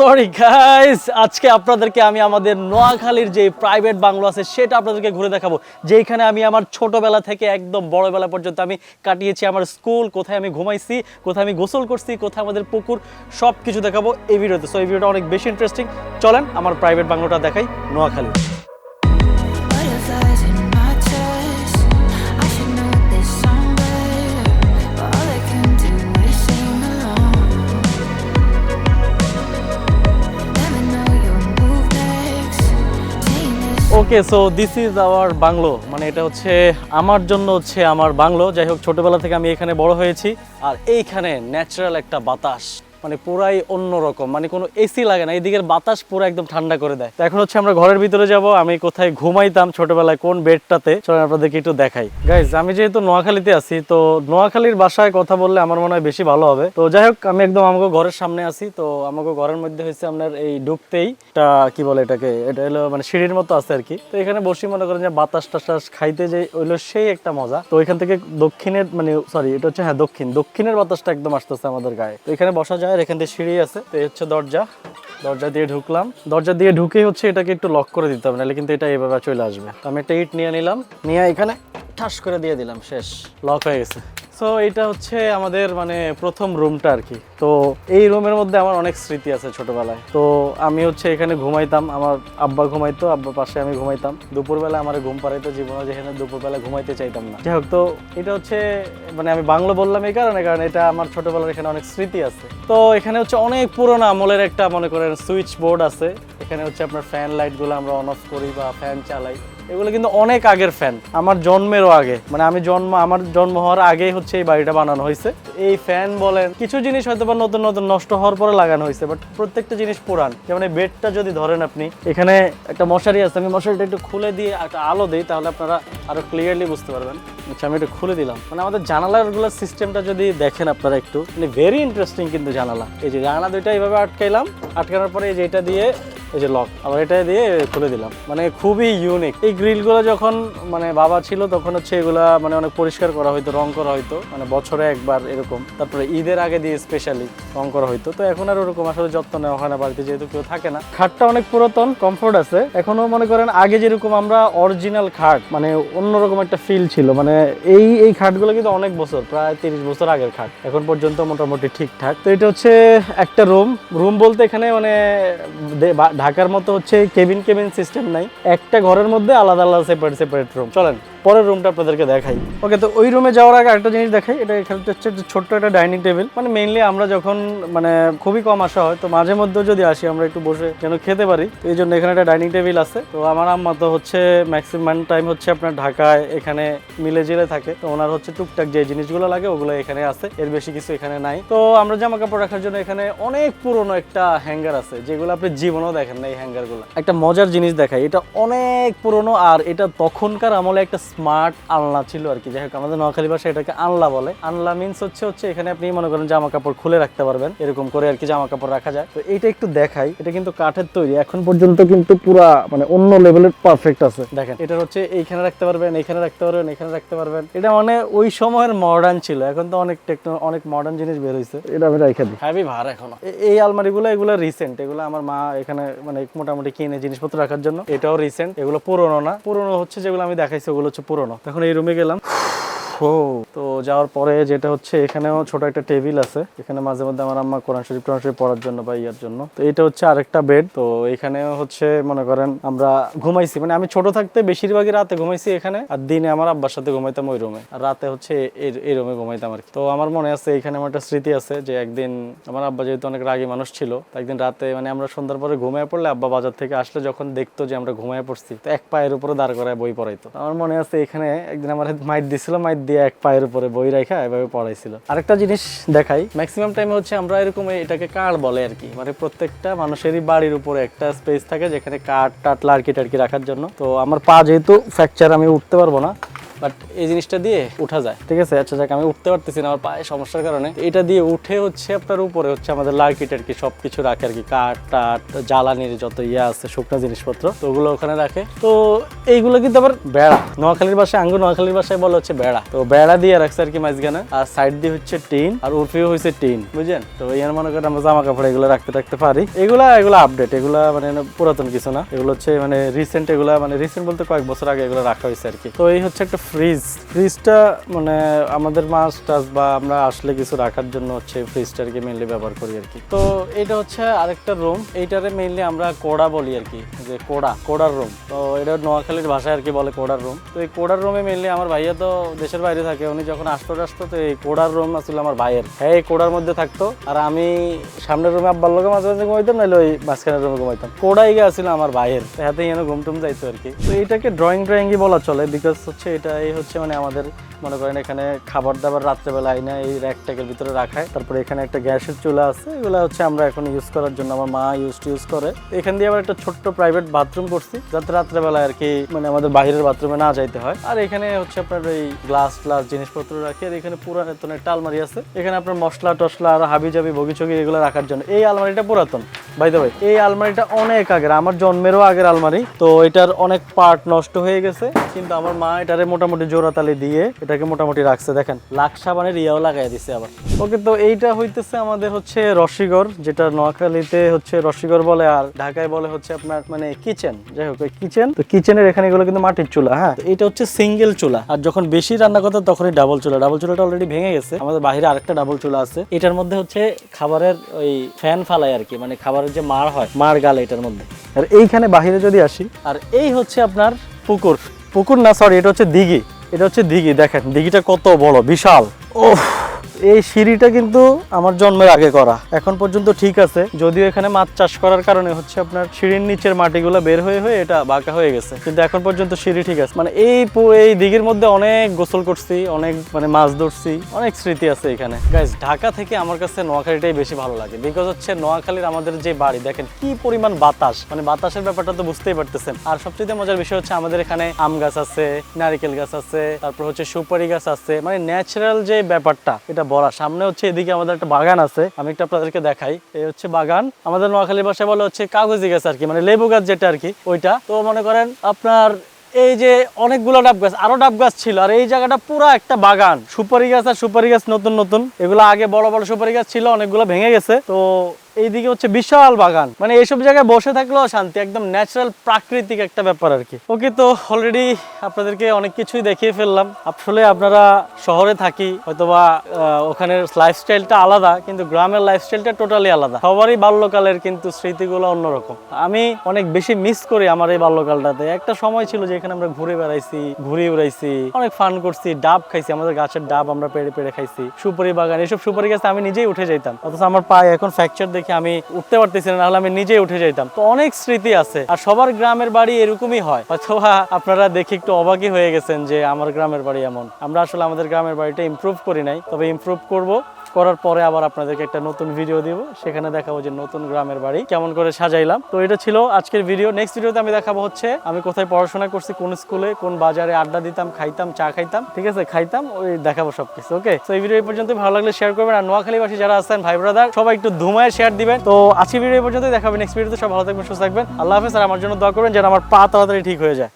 Sorry guys আজকে আপনাদেরকে আমি আমাদের নোয়াখালীর যে প্রাইভেট বাংলো আছে, সেটা আপনাদেরকে ঘুরে দেখাবো। যেখানে আমি আমার ছোটবেলা থেকে একদম বড়বেলা পর্যন্ত আমি কাটিয়েছি। আমার স্কুল কোথায় আমি ঘুমাইছি, কোথায় আমি গোসল করছি, কোথায় আমাদের পুকুর সব কিছু দেখাবো এই ভিডিওতে। সো এই ভিডিওটা অনেক বেশি ইন্টারেস্টিং চলেন আমার প্রাইভেট বাংলোটা দেখাই Noakhali. Okay so this is our bungalow মানে এটা হচ্ছে আমার জন্য হচ্ছে আমার বাংলো যাই হোক, ছোটবেলা থেকে আমি এখানে বড় হয়েছি। আর এইখানে ন্যাচারাল একটা বাতাস। মানে পুরাই অন্যরকম মানে কোনো এসি লাগে না, এদিকের বাতাস পুরো একদম ঠান্ডা করে দেয়। এখন হচ্ছে আমরা ঘরের ভিতরে যাব, আমি কোথায় ঘুমাইতাম ছোটবেলায়, কোন বেডটাতে, চলেন আপনাদেরকে একটু দেখাই। গাইজ আমি যেহেতু নোয়াখালীতে আছি, তো নোয়াখালীর বাসায় কথা বললে আমার মনে হয় বেশি ভালো হবে। তো যাই হোক, আমি একদম আমাকে ঘরের সামনে আছি, তো আমাকে ঘরের মধ্যে হয়েছে আপনার এই ঢুকতেই এটা কি বলে এটাকে, এটা হলো মানে সিঁড়ির মতো আছে আর কি। তো এখানে বসে মনে করেন যে বাতাস টাতাস খাইতে যে হইল সেই একটা মজা। তো এখান থেকে দক্ষিণের মানে সরি এটা হচ্ছে হ্যাঁ দক্ষিণ, দক্ষিণের বাতাসটা একদম আসতেছে আমাদের গায়ে। তো এখানে বসা যায় আর এখান থেকে সিঁড়ি আছে, তো এই হচ্ছে দরজা। দরজা দিয়ে ঢুকলাম। দরজা দিয়ে ঢুকে হচ্ছে এটাকে একটু লক করে দিতে হবে, নাহলে কিন্তু এটা এভাবে চলে আসবে। তো আমি একটা ইট নিয়ে নিলাম, নিয়ে এখানে ঠাস করে দিয়ে দিলাম, শেষ। লক হয়ে গেছে। সো এটা হচ্ছে আমাদের মানে প্রথম রুমটা আর কি তো এই রুমের মধ্যে আমার অনেক স্মৃতি আছে ছোটবেলায়। তো আমি হচ্ছে এখানে ঘুমাইতাম, আমার আব্বা ঘুমাইতো আব্বা পাশে আমি ঘুমাইতাম। দুপুরবেলা আমার ঘুম পাড়াইতো, জীবনে যেখানে দুপুরবেলা ঘুমাইতে চাইতাম না। যাই হোক, তো এটা হচ্ছে মানে আমি বাংলা বললাম এই কারণে, কারণ এটা আমার ছোটবেলার এখানে অনেক স্মৃতি আছে। তো এখানে হচ্ছে অনেক পুরোনো আমলের একটা, মনে করেন সুইচ বোর্ড আছে। এখানে হচ্ছে আপনার ফ্যান লাইটগুলো আমরা অন অফ করি বা ফ্যান চালাই। এগুলো কিন্তু অনেক আগের ফ্যান আমার জন্মেরও আগে। মানে আমি জন্ম, আমার জন্ম হওয়ার আগেই হচ্ছে এই বাড়িটা বানানো হয়েছে। এই ফ্যান বলেন, কিছু জিনিস হয়তো বা নতুন নতুন, নষ্ট হওয়ার পরে লাগানো হয়েছে বাট প্রত্যেকটা জিনিস পুরান। যেমন এই বেডটা যদি ধরেন আপনি, এখানে একটা মশারি আছে, আমি মশারিটা একটু খুলে দিয়ে একটা আলো দিই, তাহলে আপনারা আরও ক্লিয়ারলি বুঝতে পারবেন। আচ্ছা আমি একটু খুলে দিলাম। মানে আমাদের জানালাগুলোর সিস্টেমটা যদি দেখেন আপনারা একটু মানে ভেরি ইন্টারেস্টিং কিন্তু জানালা। এই যে জানালা দুইটা এইভাবে আটকাইলাম, আটকানোর পরে এই যে এটা দিয়ে এই যে লক আবার এটা দিয়ে খুলে দিলাম। মানে খুবই ইউনিক এই গ্রিলগুলো যখন মানে বাবা ছিল, তখন হচ্ছে এগুলা মানে অনেক পরিষ্কার করা হইতো, রং করা হইতো। মানে বছরে একবার এরকম। তারপরে ঈদের আগে দিয়ে স্পেশালি রং করা হইতো। তো এখন আর ওরকম আসলে যত্ন নেওয়া হয় না বাড়িতে, যেহেতু কেউ থাকে না। খাটটা অনেক পুরাতন কমফোর্ট আছে। এখনও মনে করেন আগে যেরকম আমরা অরিজিনাল খাট মানে অন্যরকম একটা ফিল ছিল। মানে এই এই খাটগুলো কিন্তু অনেক বছর, প্রায় তিরিশ বছর আগের খাট। এখন পর্যন্ত মোটামুটি ঠিকঠাক। তো এটা হচ্ছে একটা রুম রুম বলতে এখানে মানে ঢাকার মতো হচ্ছে কেবিন কেবিন সিস্টেম নাই। একটা ঘরের মধ্যে আলাদা আলাদা সেপারেট সেপারেট রুম চলেন। পরের রুমটা আপনাদেরকে দেখাই। ওকে তো ওই রুমে যাওয়ার আগে একটা জিনিস দেখাই, এটা এখানে হচ্ছে ছোট্ট একটা ডাইনিং টেবিল মানে মেইনলি আমরা যখন মানে খুবই কম আসা হয়, তো মাঝে মধ্যে যদি আসি, আমরা একটু বসে যেন খেতে পারি। এই জন্য এখানে একটা ডাইনিং টেবিল আছে। তো আমার আম্মা তো হচ্ছে ম্যাক্সিমাম টাইম হচ্ছে আপনার ঢাকায় এখানে মিলে জিলে থাকে। তো ওনার হচ্ছে টুকটাক যে জিনিসগুলো লাগে, ওগুলো এখানে আছে। এর বেশি কিছু এখানে নাই। তো আমরা জামা কাপড় রাখার জন্য এখানে অনেক পুরনো একটা হ্যাঙ্গার আছে, যেগুলো আপনি জীবনেও দেখেন না এই হ্যাঙ্গারগুলো একটা মজার জিনিস দেখাই, এটা অনেক পুরনো, আর এটা তখনকার আমলে একটা স্মার্ট আলনা ছিল আর কি। যাই হোক আমাদের নোয়াখালী ভাষায় এটাকে আনলা বলে। আনলা মিন্স হচ্ছে হচ্ছে এখানে আপনি মনে করেন জামা কাপড় খুলে রাখতে পারবেন। এরকম করে আর কি জামা কাপড় রাখা যায়। তো এটা একটু দেখাই। এটা কিন্তু কাঠের তৈরি। এখন পর্যন্ত কিন্তু পুরা মানে অন্য লেভেলের পারফেক্ট আছে। দেখেন। এটা হচ্ছে এইখানে রাখতে পারবেন এখানে রাখতে পারবেন এখানে রাখতে পারবেন। এটা মানে ওই সময়ের মডার্ন ছিল। এখন তো অনেক টেকনো অনেক মডার্ন জিনিস বের হয়েছে এটা আমি রেখে দিই। হ্যাভি ভার এখনও। এই আলমারিগুলো এগুলো রিসেন্ট এগুলো আমার মা এখানে মানে মোটামুটি কিনে জিনিসপত্র রাখার জন্য। এটাও রিসেন্ট এগুলো পুরনো না। পুরনো হচ্ছে যেগুলো আমি দেখাইছি ওগুলো পুরনো। এখন এই রুমে গেলাম। তো যাওয়ার পরে যেটা হচ্ছে, এখানেও ছোট একটা টেবিল আছে। এখানে মাঝে মধ্যে আমার আম্মা কোরআন শরীফ কোরআন শরীফ পড়ার জন্য বা ইয়ার জন্য। তো এটা হচ্ছে আরেকটা বেড। তো এখানেও হচ্ছে, মনে করেন, আমরা ঘুমাইছি। মানে আমি ছোট থাকতে বেশিরভাগই রাতে ঘুমাইছি এখানে। আর দিনে আমার আব্বার সাথে ঘুমাইতাম ওই রুমে। আর রাতে হচ্ছে এই- রুমে ঘুমাইতাম আর কি। তো আমার মনে আছে, এখানে আমার একটা স্মৃতি আছে যে একদিন আমার আব্বা যেহেতু অনেক রাগী মানুষ ছিল একদিন রাতে মানে আমরা সন্ধ্যার পরে ঘুমিয়ে পড়লে আব্বা বাজার থেকে আসলে যখন দেখতো যে আমরা ঘুমিয়ে পড়ছি, তো এক পায়ের উপরে দাঁড় করায় বই পড়াইতো। আমার মনে আছে, এখানে একদিন আমার মাইট দিছিল, মাইট দিয়ে এক পায়ের উপরে বই রাখা এভাবে পড়াইছিল। আরেকটা জিনিস দেখাই ম্যাক্সিমাম টাইমে হচ্ছে আমরা এরকম এটাকে কার বলে আর কি। মানে প্রত্যেকটা মানুষেরই বাড়ির উপরে একটা স্পেস থাকে যেখানে কাঠ টাট লার্কি টার্কি রাখার জন্য। তো আমার পা যেহেতু ফ্র্যাকচার আমি উঠতে পারব না। বাট এই জিনিসটা দিয়ে উঠা যায়। ঠিক আছে? আচ্ছা যাক, আমি উঠতে পারতেছি না আমার পায়ে, সমস্যার কারণে। এটা দিয়ে উঠে হচ্ছে আপনার উপরে হচ্ছে আমাদের লার্কিট আর কি সব কিছু রাখে আর কি, কাঠ টাট, জ্বালানির যত ইয়ে আছে, শুকনো জিনিসপত্র, তো ওগুলো ওখানে রাখে। তো এইগুলো কিন্তু আবার বেড়া। নোয়াখালীর বাসায় আঙ্গু নোয়াখালীর বাসায় বলে হচ্ছে বেড়া। তো বেড়া দিয়ে রাখছে আর কি মাঝখানে, আর সাইড দিয়ে হচ্ছে টিন, আর উর্ফিও হয়েছে টিন, বুঝছেন? তো ইয়ার মনে করেন আমরা জামা কাপড় এগুলো রাখতে রাখতে পারি। এগুলা, এগুলো আপডেট এগুলা মানে পুরাতন কিছু না। এগুলো হচ্ছে মানে রিসেন্ট এগুলা মানে রিসেন্ট বলতে কয়েক বছর আগে এগুলো রাখা হয়েছে আর কি। তো এই হচ্ছে একটা ফ্রিজ ফ্রিজটা মানে আমাদের মাছ টাছ বা আমরা আসলে কিছু রাখার জন্য হচ্ছে ফ্রিজটা আর কি মেনলি ব্যবহার করি আর কি। তো এটা হচ্ছে আরেকটা রুম এইটারে মেইনলি আমরা কোড়া বলি আর কি, যে কোড়া, কোড়ার রুম তো এটা নোয়াখালীর ভাষায় আর কি বলে কোড়ার রুম তো এই কোড়ার রুমে মেনলি আমার ভাইয়া তো দেশের বাইরে থাকে, উনি যখন আসতো আসতো তো এই কোড়ার রুম আসলে আমার ভাইয়ের। হ্যাঁ এই কোড়ার মধ্যে থাকতো। আর আমি সামনের রুমে আব্বার লোকে মাঝে মাঝে ঘুমাইতাম নাহলে ওই মাঝখানের রুমে ঘুমাইতাম। কোড়াই আসছিল আমার ভাইয়ের হাতে যেন ঘুম টুম যাইতো আর কি। তো এটাকে ড্রয়িং ড্রয়িংই বলা চলে বিকজ হচ্ছে এটা এই হচ্ছে মানে আমাদের, মনে করেন এখানে খাবার দাবার রাত্রেবেলা আইনা এই র্যাক ট্যাকের ভিতরে রাখায়। তারপরে এখানে একটা গ্যাসের চুলা আছে, এগুলো হচ্ছে আমরা এখন ইউজ করার জন্য আমার মা ইউজ ইউজ করে। এখান দিয়ে আবার একটা ছোট্ট প্রাইভেট বাথরুম করছি, যাতে রাত্রেবেলা আর কি মানে আমাদের বাইরের বাথরুমে না যাইতে হয়। আর এখানে হচ্ছে আপনার এই গ্লাস গ্লাস জিনিসপত্র রাখি, আর এখানে পুরান নতুন একটা আলমারি আছে। এখানে আপনার মশলা টসলা আর হাবি জাবি বগি ছগি এগুলো রাখার জন্য। এই আলমারিটা পুরাতন। বাই ভাই এই আলমারিটা অনেক আগের, আমার জন্মেরও আগের আলমারি, তো এটার অনেক পার্ট নষ্ট হয়ে গেছে। কিন্তু আমার মা এটারে মোটামুটি জোড়াতালি দিয়ে এটাকে মোটামুটি রাখছে, দেখেন। লাখ সাবানের ইয়াও লাগাই দিছে আবার। ওকে তো এইটা হইতেছে আমাদের হচ্ছে রসিগড় যেটা নোয়াখালীতে হচ্ছে রসিগড় বলে, আর ঢাকায় বলে হচ্ছে আপনার মানে কিচেন। যাই হোক কিচেন, তো কিচেনের এখানে এগুলো কিন্তু মাটির চুলা হ্যাঁ? এটা হচ্ছে সিঙ্গেল চুলা, আর যখন বেশি রান্না করতে তখনই ডাবল চুলা। ডাবল চুলাটা অলরেডি ভেঙে গেছে। আমাদের বাইরে আরেকটা ডাবল চুলা আছে। এটার মধ্যে হচ্ছে খাবারের ওই ফ্যান ফালাই আর কি মানে খাবারের যে মার হয়, মার গালে এটার মধ্যে। আর এইখানে বাহিরে যদি আসি, আর এই হচ্ছে আপনার পুকুর। পুকুর না সরি এটা হচ্ছে দিঘি। এটা হচ্ছে দিঘি, দেখেন, দিঘিটা কত বড়, বিশাল। ও এই সিঁড়িটা কিন্তু আমার জন্মের আগে করা। এখন পর্যন্ত ঠিক আছে। যদিও এখানে মাছ চাষ করার কারণে হচ্ছে আপনার সিঁড়ির নিচের মাটিগুলো বের হয়ে হয়ে এটা বাঁকা হয়ে গেছে। কিন্তু এখন পর্যন্ত সিঁড়ি ঠিক আছে। মানে এই এই দিঘির মধ্যে অনেক গোসল করছি, অনেক মানে মাছ ধরছি, অনেক স্মৃতি আছে এখানে। গাইজ ঢাকা থেকে আমার কাছে নোয়াখালীটাই বেশি ভালো লাগে। বিকজ হচ্ছে নোয়াখালীর আমাদের যে বাড়ি, দেখেন কি পরিমাণ বাতাস। মানে বাতাসের ব্যাপারটা তো বুঝতেই পারতেছেন। আর সবচেয়ে মজার বিষয় হচ্ছে আমাদের এখানে আম গাছ আছে, নারিকেল গাছ আছে, তারপর হচ্ছে সুপারি গাছ আছে। মানে ন্যাচারাল যে ব্যাপারটা, এটা বড়া। সামনে হচ্ছে এদিকে আমাদের একটা বাগান আছে, আমি একটা আপনাদেরকে দেখাই। এই হচ্ছে বাগান। আমাদের নোয়াখালী ভাষায় বলে হচ্ছে কাগজি গাছ আর কি মানে লেবু গাছ যেটা আর কি, ওইটা। তো মনে করেন আপনার এই যে অনেকগুলো ডাব গাছ, আরও ডাব গাছ ছিল, আর এই জায়গাটা পুরো একটা বাগান। সুপারি গাছ আর সুপারি গাছ নতুন নতুন। এগুলো আগে বড় বড় সুপারি গাছ ছিল, অনেকগুলো ভেঙে গেছে। তো এইদিকে হচ্ছে বিশাল বাগান। মানে এইসব জায়গায় বসে থাকলেও শান্তি, একদম ন্যাচারাল প্রাকৃতিক একটা ব্যাপার আর কি। ওকে তো অলরেডি আপনাদেরকে অনেক কিছুই দেখিয়ে ফেললাম। আসলে আপনারা শহরে থাকি, হয়তোবা ওখানের লাইফস্টাইলটা আলাদা, কিন্তু গ্রামের লাইফস্টাইলটা টোটালি আলাদা। সবারই বাল্যকালের কিন্তু স্মৃতিগুলো অন্যরকম। আমি অনেক বেশি মিস করি আমার এই বাল্যকালটাতে। একটা সময় ছিল যেখানে আমরা ঘুরে বেড়াইছি ঘুরে বেড়াইছি, অনেক ফান করছি, ডাব খাইছি, আমাদের গাছের ডাব আমরা পেড়ে পেড়ে খাইছি, সুপারি বাগান, এসব সুপারি গাছ আমি নিজেই উঠে যেতাম অথচ আমার পায়ে এখন ফ্র্যাকচার দেখে আমি উঠতে পারতেছি না, নাহলে আমি নিজেই উঠে যেতাম তো অনেক স্মৃতি আছে, আর সবার গ্রামের বাড়ি এরকমই হয়। অথবা আপনারা দেখে একটু অবাকই হয়ে গেছেন যে আমার গ্রামের বাড়ি এমন। আমরা আসলে আমাদের গ্রামের বাড়িটা ইম্প্রুভ করি নাই, তবে ইম্প্রুভ করব। করার পরে আবার আপনাদেরকে একটা নতুন ভিডিও দিব। সেখানে দেখাবো যে নতুন গ্রামের বাড়ি কেমন করে সাজাইলাম। তো এটা ছিল আজকের ভিডিও নেক্সট ভিডিওতে আমি দেখাবো হচ্ছে, আমি কোথায় পড়াশোনা করছি, কোন স্কুলে, কোন বাজারে আড্ডা দিতাম, খাইতাম, চা খাইতাম, ঠিক আছে? খাইতাম, ওই দেখাবো সবকিছু ওকে তো এই ভিডিও এই পর্যন্ত ভালো লাগলে শেয়ার করবেন। আর নোয়াখালীবাসী যারা আছেন, ভাই ব্রাদার সবাই একটু ধুমায় শেয়ার দিবেন। তো আজকে ভিডিও এই পর্যন্ত দেখাবেন নেক্সট ভিডিওতে সব ভালো থাকবেন, সুস্থ থাকবেন। আল্লাহ হাফেজ। আর আমার জন্য দোয়া করবেন যেন আমার পা তাড়াতাড়ি ঠিক হয়ে যায়।